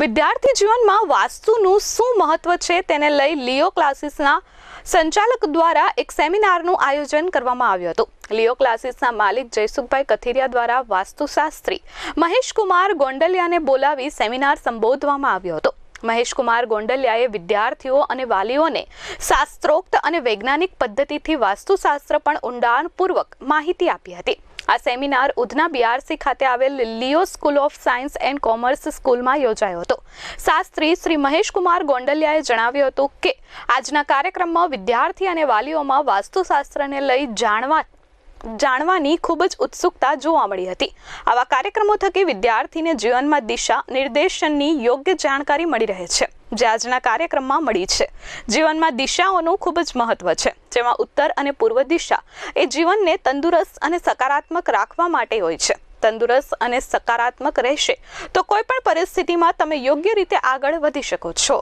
વિદ્યાર્થી જીવનમાં વાસ્તુનું શું મહત્વ છે તેને લઈ લિયો ક્લાસીસના સંચાલક દ્વારા એક સેમિનારનું આયોજન કરવામાં આવ્યું હતું. લિયો ક્લાસીસના માલિક જયસુખભાઈ કથિરિયા દ્વારા વાસ્તુશાસ્ત્રી મહેશકુમાર ગોંડલિયાને બોલાવી સેમિનાર સંબોધવામાં આવ્યો હતો. મહેશકુમાર ગોંડલિયાએ વિદ્યાર્થીઓ અને વાલીઓને શાસ્ત્રોક્ત અને વૈજ્ઞાનિક પદ્ધતિથી વાસ્તુશાસ્ત્ર પણ ઊંડાણપૂર્વક માહિતી આપી હતી. આ સેમિનાર ઉધના બીઆરસી ખાતે આવેલ Leo School of Science and Commerce સ્કૂલમાં યોજાયો હતો. શાસ્ત્રી શ્રી મહેશકુમાર ગોંડલિયાએ જણાવ્યું હતું કે, આજના કાર્યક્રમમાં વિદ્યાર્થી અને વાલીઓમાં વાસ્તુશાસ્ત્રને લઈ જાણવા, જાણવાની ખૂબ જ ઉત્સુકતા જોવા મળી હતી. આવા કાર્યક્રમો થકી વિદ્યાર્થીને જીવનમાં દિશા, નિર્દેશનની યોગ્ય જાણકારી મળી રહે છે. જે આજના કાર્યક્રમમાં મળી છે. જીવનમાં દિશાઓનું ખૂબ જ મહત્વ છે. જેમાં ઉત્તર અને પૂર્વ દિશા એ જીવનને તંદુરસ્ત અને સકારાત્મક રાખવા માટે હોય છે. તંદુરસ્ત અને સકારાત્મક રહેશે તો કોઈ પણ પરિસ્થિતિમાં તમે યોગ્ય રીતે આગળ વધી શકો છો.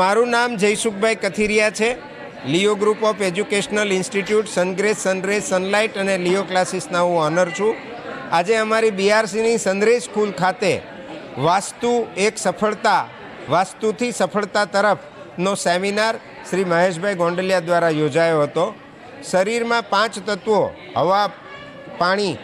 મારું નામ જયસુખભાઈ કથિરિયા છે. Leo Group of Educational Institute Sungrace Sunrays Sunlight અને લિયો ક્લાસીસના હું ઓનર છું. આજે અમારી બીઆરસીની સનરેજ સ્કૂલ ખાતે વાસ્તુ એક સફળતા વાસ્તુથી સફળતા તરફનો સેમિનાર શ્રી મહેશભાઈ ગોંડલિયા દ્વારા યોજાયો હતો. શરીરમાં પાંચ તત્વો, હવા, પાણી,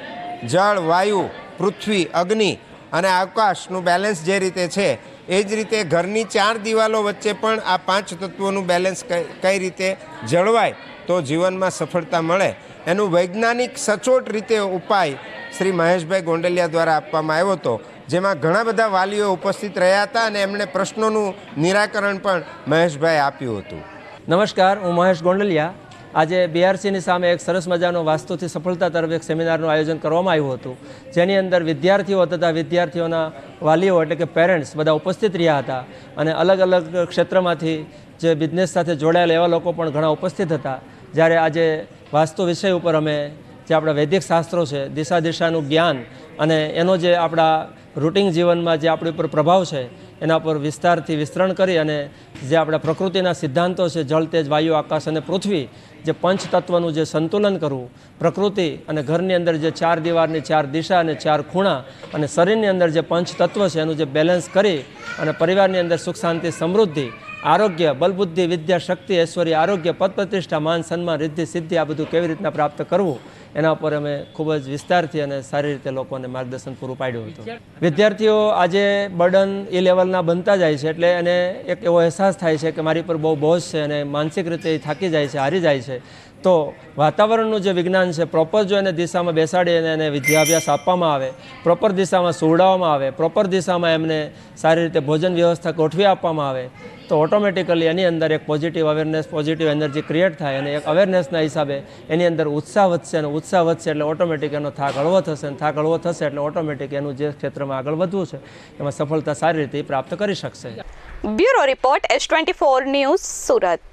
જળ, વાયુ, પૃથ્વી, અગ્નિ અને આકાશનું બેલેન્સ જે રીતે છે, એ જ રીતે ઘરની ચાર દિવાલો વચ્ચે પણ આ પાંચ તત્વોનું બેલેન્સ કઈ રીતે જળવાય તો જીવનમાં સફળતા મળે. એનું વૈજ્ઞાનિક સચોટ રીતે ઉપાય શ્રી મહેશભાઈ ગોંડલિયા દ્વારા આપવામાં આવ્યો હતો. જેમાં ઘણા બધા વાલીઓ ઉપસ્થિત રહ્યા હતા અને એમણે પ્રશ્નોનું નિરાકરણ પણ મહેશભાઈ આપ્યું હતું. નમસ્કાર, હું મહેશ ગોંડલિયા. આજે બીઆરસીની સામે એક સરસ મજાનો વાસ્તુથી સફળતા તરફ એક સેમિનારનું આયોજન કરવામાં આવ્યું હતું, જેની અંદર વિદ્યાર્થીઓ તથા વિદ્યાર્થીઓના વાલીઓ એટલે કે પેરેન્ટ્સ બધા ઉપસ્થિત રહ્યા હતા અને અલગ અલગ ક્ષેત્રમાંથી જે બિઝનેસ સાથે જોડાયેલા એવા લોકો પણ ઘણા ઉપસ્થિત હતા. જ્યારે આજે વાસ્તુ વિષય ઉપર અમે જે આપણા વૈદિક શાસ્ત્રો છે દિશા દિશાનું જ્ઞાન અને એનો જે આપણા રૂટિન જીવનમાં જે આપણી ઉપર પ્રભાવ છે, એના પર વિસ્તારથી વિસ્તરણ કરી અને જે આપણા પ્રકૃતિના સિદ્ધાંતો છે, જળ, તેજ, વાયુ, આકાશ અને પૃથ્વી, જે પંચ તત્વનું જે સંતુલન કરવું, પ્રકૃતિ અને ઘરની અંદર જે ચાર દિવારની ચાર દિશા અને ચાર ખૂણા અને શરીરની અંદર જે પંચ છે, એનું જે બેલેન્સ કરી અને પરિવારની અંદર સુખ, શાંતિ, સમૃદ્ધિ આરોગ્ય બલબુદ્ધિ વિદ્યા શક્તિ ઐશ્વર્ય આરોગ્ય પદ પ્રતિષ્ઠા માન સન્માન રિદ્ધિ સિદ્ધિ આ બધું કેવી રીતના પ્રાપ્ત કરવું એના ઉપર અમે ખૂબ જ વિસ્તારથી અને સારી રીતે લોકોને માર્ગદર્શન પૂરું પાડ્યું હતું. વિદ્યાર્થીઓ આજે બર્ડન એ લેવલના બનતા જાય છે એટલે એને એક એવો અહેસાસ થાય છે કે મારી પર બહુ બોજ છે અને માનસિક રીતે એ થાકી જાય છે હારી જાય છે. તો વાતાવરણનું જે વિજ્ઞાન છે પ્રોપર જો એને દિશામાં બેસાડી અને એને વિદ્યાભ્યાસ આપવામાં આવે પ્રોપર દિશામાં સુવડાવવામાં આવે પ્રોપર દિશામાં એમને સારી રીતે ભોજન વ્યવસ્થા ગોઠવી આપવામાં આવે, તો ઓટોમેટિકલી એની અંદર એક positive awareness positive energy create થાય અને એક અવેરનેસના હિસાબે એની અંદર ઉત્સાહ વધશે અને ઉત્સાહ વધશે એટલે ઓટોમેટિક એનો થાક હળવો થશે અને થાક હળવો થશે એટલે ઓટોમેટિક એનું જે ક્ષેત્રમાં આગળ વધવું છે, એમાં સફળતા સારી રીતે પ્રાપ્ત કરી શકશે. Bureau report S twenty four news Surat.